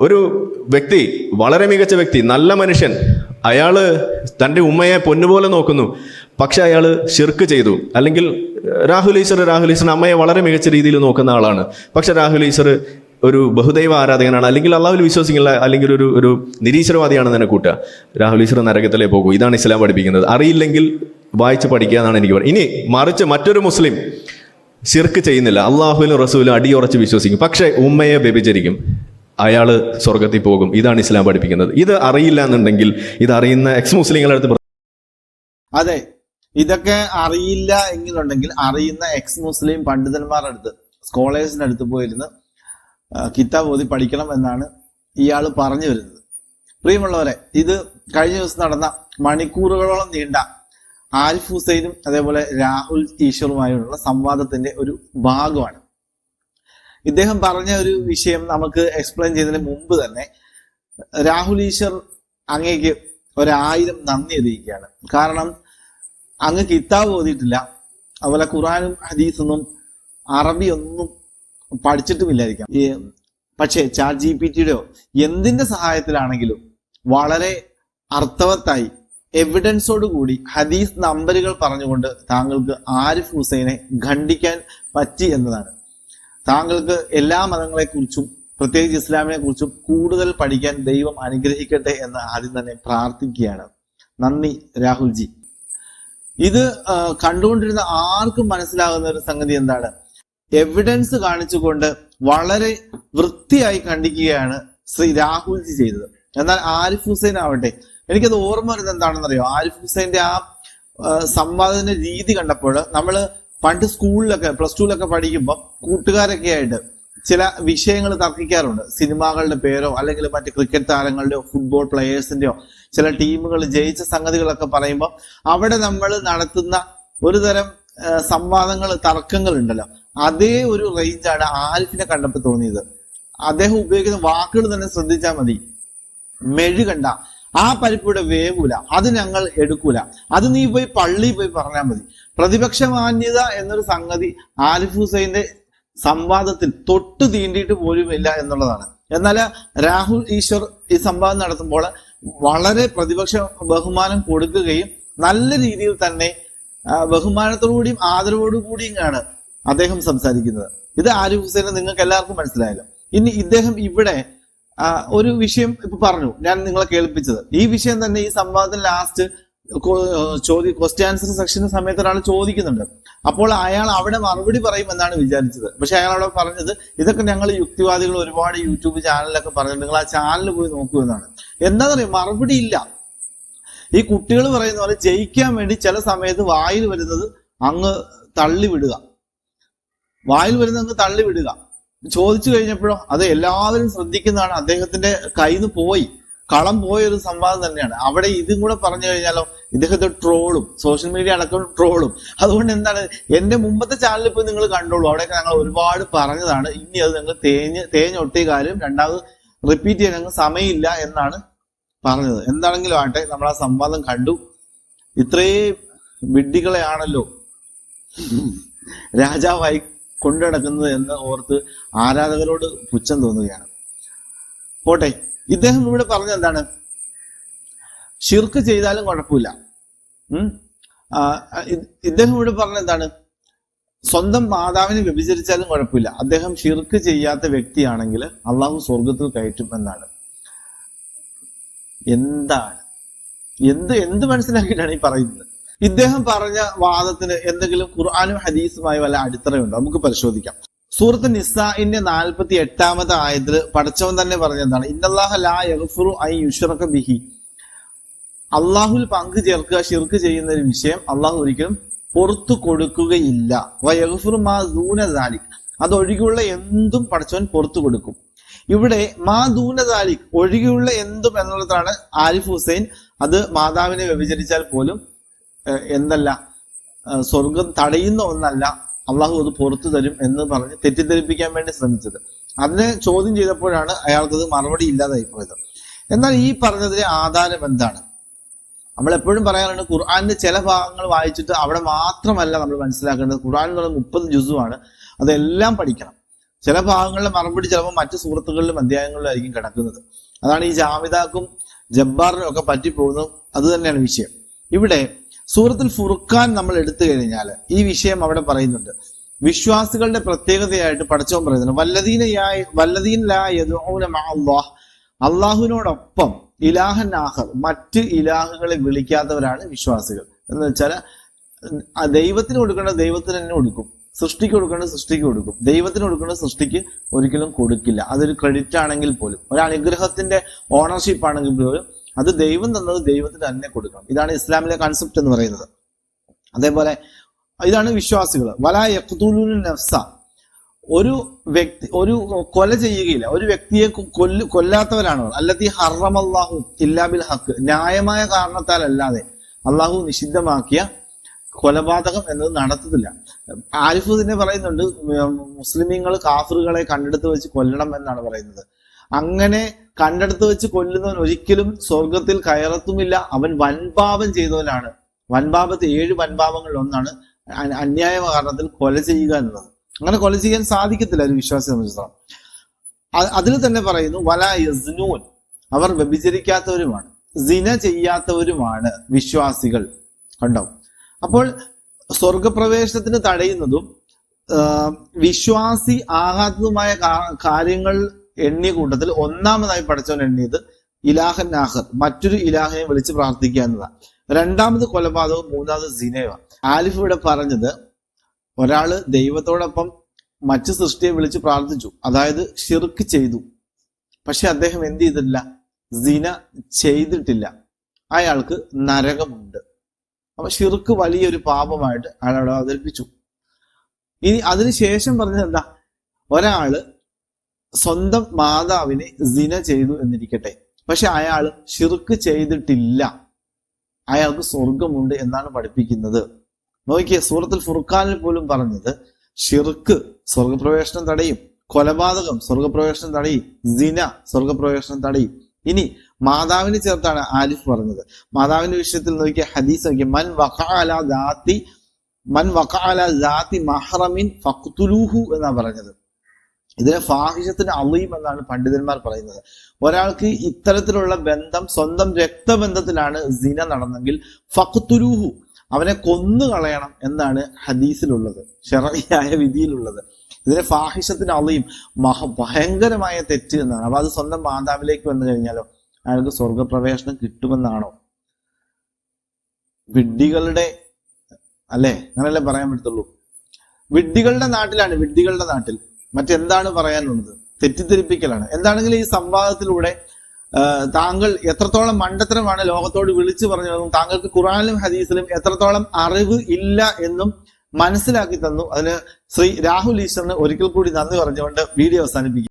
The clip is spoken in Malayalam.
ഒരു വ്യക്തി വളരെ മികച്ച വ്യക്തി നല്ല മനുഷ്യൻ. അയാൾ തന്റെ ഉമ്മയെ പൊന്നുപോലെ നോക്കുന്നു. പക്ഷെ അയാൾ ഷിർക്ക് ചെയ്തു. അല്ലെങ്കിൽ രാഹുൽ ഈശ്വർ രാഹുൽ ഈശ്വർ അമ്മയെ വളരെ മികച്ച രീതിയിൽ നോക്കുന്ന ആളാണ്. പക്ഷെ രാഹുൽ ഈശ്വർ ഒരു ബഹുദൈവ ആരാധകനാണ്. അല്ലെങ്കിൽ അള്ളാഹുൽ വിശ്വസിക്കില്ല അല്ലെങ്കിൽ ഒരു ഒരു നിരീശ്വരവാദിയാണെന്ന് തന്നെ കൂട്ടുക. രാഹുൽ ഈശ്വർ നരകത്തിലേ പോകും. ഇതാണ് ഇസ്ലാം പഠിപ്പിക്കുന്നത്. അറിയില്ലെങ്കിൽ വായിച്ച് പഠിക്കുക എന്നാണ് എനിക്ക് പറയുന്നത്. ഇനി മറിച്ച് മറ്റൊരു മുസ്ലിം ശിർക്ക് ചെയ്യുന്നില്ല. അള്ളാഹുലും റസൂലും അടിയുറച്ച് വിശ്വസിക്കും. പക്ഷേ ഉമ്മയെ വ്യഭിചരിക്കും. അയാൾ സ്വർഗത്തിൽ പോകും. ഇതാണ് ഇസ്ലാം പഠിപ്പിക്കുന്നത്. ഇത് അറിയില്ല എന്നുണ്ടെങ്കിൽ ഇത് അറിയുന്ന എക്സ് മുസ്ലിങ്ങളുടെ അടുത്ത് അതെ. ഇതൊക്കെ അറിയില്ല എങ്കിലുണ്ടെങ്കിൽ അറിയുന്ന എക്സ് മുസ്ലിം പണ്ഡിതന്മാരുടെ അടുത്ത് സ്കോളേഴ്സിന്റെ അടുത്ത് പോയിരുന്ന് കിതാബ് ഓതി പഠിക്കണം എന്നാണ് ഇയാൾ പറഞ്ഞു വരുന്നത്. പ്രിയമുള്ളവരെ ഇത് കഴിഞ്ഞ ദിവസം നടന്ന മണിക്കൂറുകളോളം നീണ്ട ആരിഫ് ഹുസൈനും അതേപോലെ രാഹുൽ ഈശ്വറുമായുള്ള സംവാദത്തിന്റെ ഒരു ഭാഗമാണ്. ഇദ്ദേഹം പറഞ്ഞ ഒരു വിഷയം നമുക്ക് എക്സ്പ്ലെയിൻ ചെയ്തതിന് മുമ്പ് തന്നെ രാഹുൽ ഈശ്വർ അങ്ങേക്ക് ഒരായിരം നന്ദി അറിയിക്കുകയാണ്. കാരണം അങ്ങ് കിതാബ് ഓതിയിട്ടില്ല. അതുപോലെ ഖുറാനും ഹദീസൊന്നും അറബി ഒന്നും പഠിച്ചിട്ടുമില്ലായിരിക്കാം. പക്ഷേ ചാറ്റ് ജി പി ടിയുടെയോ എന്തിന്റെ സഹായത്തിലാണെങ്കിലും വളരെ അർത്ഥവത്തായി എവിഡൻസോട് കൂടി ഹദീസ് നമ്പറുകൾ പറഞ്ഞുകൊണ്ട് താങ്കൾക്ക് ആരിഫ് ഹുസൈനെ ഖണ്ഡിക്കാൻ പറ്റി എന്നതാണ്. താങ്കൾക്ക് എല്ലാ മതങ്ങളെക്കുറിച്ചും പ്രത്യേകിച്ച് ഇസ്ലാമിനെ കുറിച്ചും കൂടുതൽ പഠിക്കാൻ ദൈവം അനുഗ്രഹിക്കട്ടെ എന്ന് ആദ്യം തന്നെ പ്രാർത്ഥിക്കുകയാണ്. നന്ദി രാഹുൽജി. ഇത് കണ്ടുകൊണ്ടിരുന്ന ആർക്കും മനസ്സിലാകുന്ന ഒരു സംഗതി എന്താണ്? എവിഡൻസ് കാണിച്ചുകൊണ്ട് വളരെ വൃത്തിയായി ഖണ്ഡിക്കുകയാണ് ശ്രീ രാഹുൽജി ചെയ്തത്. എന്നാൽ ആരിഫ് ഹുസൈൻ ആവട്ടെ. എനിക്കത് ഓർമ്മ വരുന്നത് എന്താണെന്നറിയോ? ആരിഫ് ഹുസൈന്റെ ആ സംവാദത്തിന്റെ രീതി കണ്ടപ്പോൾ നമ്മൾ പണ്ട് സ്കൂളിലൊക്കെ പ്ലസ് ടുവിലൊക്കെ പഠിക്കുമ്പോൾ കൂട്ടുകാരൊക്കെ ആയിട്ട് ചില വിഷയങ്ങൾ തർക്കിക്കാറുണ്ട്. സിനിമകളുടെ പേരോ അല്ലെങ്കിൽ മറ്റ് ക്രിക്കറ്റ് താരങ്ങളുടെയോ ഫുട്ബോൾ പ്ലെയേഴ്സിന്റെയോ ചില ടീമുകൾ ജയിച്ച സംഗതികളൊക്കെ പറയുമ്പോൾ അവിടെ നമ്മൾ നടത്തുന്ന ഒരു തരം സംവാദങ്ങൾ തർക്കങ്ങൾ ഉണ്ടല്ലോ. അതേ ഒരു റേഞ്ചാണ് ആരിഫിനെ കണ്ടപ്പോൾ തോന്നിയത്. അദ്ദേഹം ഉപയോഗിക്കുന്ന വാക്കുകൾ തന്നെ ശ്രദ്ധിച്ചാൽ മതി. മെഴുകണ്ട. ആ പരിപ്പിവിടെ വേവൂല. അത് ഞങ്ങൾ എടുക്കൂല. അത് നീ പോയി പള്ളി പോയി പറഞ്ഞാൽ മതി. പ്രതിപക്ഷ മാന്യത എന്നൊരു സംഗതി ആരിഫ് ഹുസൈന്റെ സംവാദത്തിൽ തൊട്ട് തീണ്ടിയിട്ട് പോലുമില്ല എന്നുള്ളതാണ്. എന്നാൽ രാഹുൽ ഈശ്വർ ഈ സംവാദം നടത്തുമ്പോൾ വളരെ പ്രതിപക്ഷ ബഹുമാനം കൊടുക്കുകയും നല്ല രീതിയിൽ തന്നെ ബഹുമാനത്തോടുകൂടിയും ആദരവോടു കൂടിയുമാണ് അദ്ദേഹം സംസാരിക്കുന്നത്. ഇത് ആരിഫ് ഹുസൈനെ നിങ്ങൾക്ക് എല്ലാവർക്കും മനസ്സിലായല്ലോ. ഇനി ഇദ്ദേഹം ഇവിടെ ഒരു വിഷയം ഇപ്പൊ പറഞ്ഞു. ഞാൻ നിങ്ങളെ കേൾപ്പിച്ചത്. ഈ വിഷയം തന്നെ ഈ സംവാദത്തിന് ലാസ്റ്റ് ചോദ്യ ക്വസ്റ്റ്യൻ ആൻസർ സെക്ഷൻ സമയത്ത് ഒരാൾ ചോദിക്കുന്നുണ്ട്. അപ്പോൾ അയാൾ അവിടെ മറുപടി പറയും എന്നാണ് വിചാരിച്ചത്. പക്ഷെ അയാൾ അവിടെ പറഞ്ഞത് ഇതൊക്കെ ഞങ്ങൾ യുക്തിവാദികൾ ഒരുപാട് യൂട്യൂബ് ചാനലിലൊക്കെ പറഞ്ഞു നിങ്ങൾ ആ ചാനൽ പോയി നോക്കൂ എന്നാണ്. എന്താണെന്നറിയോ മറുപടി ഇല്ല. ഈ കുട്ടികൾ പറയുന്ന പോലെ ജയിക്കാൻ വേണ്ടി ചില സമയത്ത് വായിൽ വരുന്നത് അങ്ങ് തള്ളി വിടുക വായിൽ വരുന്നത് അങ്ങ് തള്ളി വിടുക ചോദിച്ചു കഴിഞ്ഞപ്പോഴോ അത് എല്ലാവരും ശ്രദ്ധിക്കുന്നതാണ്. അദ്ദേഹത്തിന്റെ കയ്യിൽ നിന്ന് പോയി. കളം പോയ ഒരു സംവാദം തന്നെയാണ്. അവിടെ ഇതും കൂടെ പറഞ്ഞു കഴിഞ്ഞാലോ ഇദ്ദേഹത്തെ ട്രോളും സോഷ്യൽ മീഡിയ അടക്കം ട്രോളും. അതുകൊണ്ട് എന്താണ് എന്റെ മുമ്പത്തെ ചാനലിൽ പോയി നിങ്ങൾ കണ്ടോളൂ. അവിടെയൊക്കെ ഞങ്ങൾ ഒരുപാട് പറഞ്ഞതാണ്. ഇനി അത് നിങ്ങൾ തേഞ്ഞ് തേഞ്ഞൊട്ടിയ കാര്യം രണ്ടാമത് റിപ്പീറ്റ് ചെയ്യാൻ ഞങ്ങൾക്ക് സമയമില്ല എന്നാണ് പറഞ്ഞത്. എന്താണെങ്കിലും ആട്ടെ നമ്മൾ ആ സംവാദം കണ്ടു. ഇത്രയും വിഡ്ഢികളെയാണല്ലോ. രാജാവായി കൊണ്ടു നടക്കുന്നത് എന്ന് ഓർത്ത് ആരാധകരോട് പുച്ഛം തോന്നുകയാണ്. പോട്ടെ ഇദ്ദേഹം ഇവിടെ പറഞ്ഞത് എന്താണ്? ഷിർക്ക് ചെയ്താലും കുഴപ്പമില്ല. ഇദ്ദേഹം ഇവിടെ പറഞ്ഞ എന്താണ്? സ്വന്തം മാതാവിനെ വ്യഭിചരിച്ചാലും കുഴപ്പമില്ല. അദ്ദേഹം ശിർക്ക് ചെയ്യാത്ത വ്യക്തിയാണെങ്കിൽ അള്ളാഹു സ്വർഗത്തിൽ കയറ്റും എന്നാണ്. എന്താണ്? എന്ത് എന്ത് മനസ്സിലാക്കിയിട്ടാണ് ഈ പറയുന്നത്? ഇദ്ദേഹം പറഞ്ഞ വാദത്തിന് എന്തെങ്കിലും ഖുർആാനും ഹദീസുമായി വല്ല അടിത്തറയുണ്ടോ? നമുക്ക് പരിശോധിക്കാം. സൂറത്ത് നിസാഇന്റെ നാൽപ്പത്തി എട്ടാമത്തെ ആയത്തിൽ പഠിച്ചവൻ തന്നെ പറഞ്ഞതാണ് ഇന്നല്ലാഹു ലാ യഗ്ഫിറു അൻ യുഷ്റക ബിഹി. അള്ളാഹുൽ പങ്കു ചേർക്കുക ഷിർക്ക് ചെയ്യുന്ന ഒരു വിഷയം അള്ളാഹു ഒരിക്കലും പുറത്തു കൊടുക്കുകയില്ല. അതൊഴികെയുള്ള എന്തും പഠിച്ചവൻ പുറത്തു കൊടുക്കും. ഇവിടെ മാ ദൂന ദാലിക് ഒഴികെയുള്ള എന്തും എന്നുള്ളതാണ് ആരിഫ് ഹുസൈൻ അത് മാതാവിനെ വ്യഭിചരിച്ചാൽ പോലും ഏഹ്, എന്തല്ല സ്വർഗം തടയുന്ന ഒന്നല്ല. അള്ളാഹു അത് പുറത്തു തരും എന്ന് പറഞ്ഞ് തെറ്റിദ്ധരിപ്പിക്കാൻ വേണ്ടി ശ്രമിച്ചത്. അതിനെ ചോദ്യം ചെയ്തപ്പോഴാണ് അയാൾക്കത് മറുപടി ഇല്ലാതായി പോയത്. എന്നാൽ ഈ പറഞ്ഞതിലെ ആധാരം എന്താണ്? നമ്മൾ എപ്പോഴും പറയാറുണ്ട് ഖുർആാനിന്റെ ചില ഭാഗങ്ങൾ വായിച്ചിട്ട് അവിടെ മാത്രമല്ല നമ്മൾ മനസ്സിലാക്കേണ്ടത്. ഖുർആൻ എന്ന് പറയുന്നത് മുപ്പത് ജുസുമാണ് അതെല്ലാം പഠിക്കണം. ചില ഭാഗങ്ങളിലെ മറുപടി ചിലപ്പോൾ മറ്റു സുഹൃത്തുക്കളിലും അധ്യായങ്ങളിലും ആയിരിക്കും കിടക്കുന്നത്. അതാണ് ഈ ജാമിതാക്കും ജബ്ബാറിനും ഒക്കെ പറ്റിപ്പോകുന്നതും. അത് തന്നെയാണ് വിഷയം. ഇവിടെ സൂറത്തുൽ ഫുർഖാൻ നമ്മൾ എടുത്തു കഴിഞ്ഞാൽ ഈ വിഷയം അവിടെ പറയുന്നുണ്ട്. വിശ്വാസികളുടെ പ്രത്യേകതയായിട്ട് പഠിച്ചോൻ പറയുന്നുണ്ട്. വല്ലതീനയായി അല്ലാഹ്. അള്ളാഹുവിനോടൊപ്പം ഇലാഹൻ ആഹർ മറ്റ് ഇലാഹുകളെ വിളിക്കാത്തവരാണ് വിശ്വാസികൾ. എന്ന് വെച്ചാൽ ദൈവത്തിന് കൊടുക്കേണ്ട ദൈവത്തിന് തന്നെ കൊടുക്കും. സൃഷ്ടിക്ക് കൊടുക്കേണ്ട സൃഷ്ടിക്ക് കൊടുക്കും. ദൈവത്തിന് കൊടുക്കേണ്ട സൃഷ്ടിക്ക് ഒരിക്കലും കൊടുക്കില്ല. അതൊരു ക്രെഡിറ്റ് ആണെങ്കിൽ പോലും. ഒരു അനുഗ്രഹത്തിന്റെ ഓണർഷിപ്പ് ആണെങ്കിൽ പോലും അത് ദൈവം തന്നത് ദൈവത്തിന് തന്നെ കൊടുക്കണം. ഇതാണ് ഇസ്ലാമിലെ കൺസെപ്റ്റ് എന്ന് പറയുന്നത്. അതേപോലെ ഇതാണ് വിശ്വാസികൾ വല യഖ്തുലൂൻ നഫ്സ. ഒരു വ്യക്തി ഒരു കൊല ചെയ്യുകയില്ല. ഒരു വ്യക്തിയെ കൊല്ല കൊല്ല് കൊല്ലാത്തവരാണ്. അവർ ഹറം ഹറമല്ലാഹു ഇല്ലാബിൽ ഹക്ക് ന്യായമായ കാരണത്താൽ അല്ലാതെ അള്ളാഹു നിഷിദ്ധമാക്കിയ കൊലപാതകം എന്നത് നടത്തത്തില്ല. ആരിഫ് തന്നെ പറയുന്നുണ്ട് മുസ്ലിമീങ്ങൾ കാഫറുകളെ കണ്ടെടുത്ത് വെച്ച് കൊല്ലണം എന്നാണ് പറയുന്നത്. അങ്ങനെ കണ്ടെടുത്ത് വെച്ച് കൊല്ലുന്നവൻ ഒരിക്കലും സ്വർഗത്തിൽ കയറത്തുമില്ല. അവൻ വൻപാപം ചെയ്തവനാണ്. വൻപാപത്തെ ഏഴ് വൻപാപങ്ങളിൽ ഒന്നാണ് അന്യായ കാരണത്തിൽ കൊല ചെയ്യുക എന്നത്. അങ്ങനെ കൊല ചെയ്യാൻ സാധിക്കത്തില്ല ഒരു വിശ്വാസി സംബന്ധിച്ചിടത്തോളം. അതിൽ തന്നെ പറയുന്നു വല യസ്നൂൻ. അവർ വ്യഭിചരിക്കാത്തവരുമാണ്. സിന ചെയ്യാത്തവരുമാണ് വിശ്വാസികൾ. കണ്ടോ? അപ്പോൾ സ്വർഗപ്രവേശനത്തിന് തടയുന്നതും വിശ്വാസി ആകാത്തതുമായ കാര്യങ്ങൾ എണ്ണിയ കൂട്ടത്തിൽ ഒന്നാമതായി പഠിച്ചവൻ എണ്ണിയത് ഇലാഹൻ നാഹർ. മറ്റൊരു ഇലാഹിനെ വിളിച്ച് പ്രാർത്ഥിക്കുക എന്നതാണ് രണ്ടാമത് കൊലപാതകം മൂന്നാമത് സിനേവ. ആലിഫ് ഇവിടെ പറഞ്ഞത് ഒരാൾ ദൈവത്തോടൊപ്പം മറ്റു സൃഷ്ടിയെ വിളിച്ച് പ്രാർത്ഥിച്ചു. അതായത് ഷിർക്ക് ചെയ്തു. പക്ഷെ അദ്ദേഹം എന്ത് ചെയ്തിട്ടില്ല? സിന ചെയ്തിട്ടില്ല. അയാൾക്ക് നരകമുണ്ട്. അപ്പൊ ഷിർക്ക് വലിയൊരു പാപമായിട്ട് അയാൾ അവിടെ അവതരിപ്പിച്ചു. ഇനി അതിനുശേഷം പറഞ്ഞത് എന്താ? ഒരാൾ സ്വന്തം മാതാവിനെ സിന ചെയ്തു എന്നിരിക്കട്ടെ. പക്ഷെ അയാൾ ഷിർക്ക് ചെയ്തിട്ടില്ല. അയാൾക്ക് സ്വർഗമുണ്ട് എന്നാണ് പഠിപ്പിക്കുന്നത്. നോക്കിയ സൂറത്തിൽ ഫുർഖാനിൽ പോലും പറഞ്ഞത് ഷിർക്ക് സ്വർഗപ്രവേശനം തടയും കൊലപാതകം സ്വർഗപ്രവേശനം തടയും സിന സ്വർഗപ്രവേശനം തടയും. ഇനി മാതാവിനെ ചേർത്താണ് ആലിഫ് പറഞ്ഞത്. മാതാവിന്റെ വിഷയത്തിൽ നോക്കിയ ഹദീസ് നോക്കിയ മൻ വഖാല ദാത്തി മൻ വഖാല ദാത്തി മഹ്റമിൻ ഫഖ്തുലൂഹു എന്നാ പറഞ്ഞത്. ഇതിനെ ഫാഹിഷത്തിന് അളീം എന്നാണ് പണ്ഡിതന്മാർ പറയുന്നത്. ഒരാൾക്ക് ഇത്തരത്തിലുള്ള ബന്ധം സ്വന്തം രക്തബന്ധത്തിലാണ് സിന നടന്നെങ്കിൽ ഫക്തുരൂഹു അവനെ കൊന്നു കളയണം എന്നാണ് ഹദീസിലുള്ളത് ഷെറിയായ വിധിയിലുള്ളത്. ഇതിനെ ഫാഹിഷത്തിന് അളീം മഹ ഭയങ്കരമായ തെറ്റ് എന്നാണ്. അപ്പൊ അത് സ്വന്തം മാതാവിലേക്ക് വന്നു കഴിഞ്ഞാലോ? അയാൾക്ക് സ്വർഗപ്രവേശനം കിട്ടുമെന്നാണോ? വിഡ്ഢികളുടെ അല്ലേ? അങ്ങനല്ലേ പറയാൻ പറ്റത്തുള്ളൂ? വിഡ്ഢികളുടെ നാട്ടിലാണ് വിഡ്ഢികളുടെ നാട്ടിൽ. മറ്റെന്താണ് പറയാനുള്ളത്? തെറ്റിദ്ധരിപ്പിക്കലാണ്. എന്താണെങ്കിലും ഈ സംവാദത്തിലൂടെ താങ്കൾ എത്രത്തോളം മണ്ടത്തരമാണ് ലോകത്തോട് വിളിച്ചു പറഞ്ഞതെന്നും താങ്കൾക്ക് ഖുറാനിലും ഹദീസിലും എത്രത്തോളം അറിവ് ഇല്ല എന്നും മനസ്സിലാക്കി തന്നു. അതിന് ശ്രീ രാഹുൽ ഈശ്വറിന് ഒരിക്കൽ കൂടി നന്ദി പറഞ്ഞുകൊണ്ട് വീഡിയോ അവസാനിപ്പിക്കും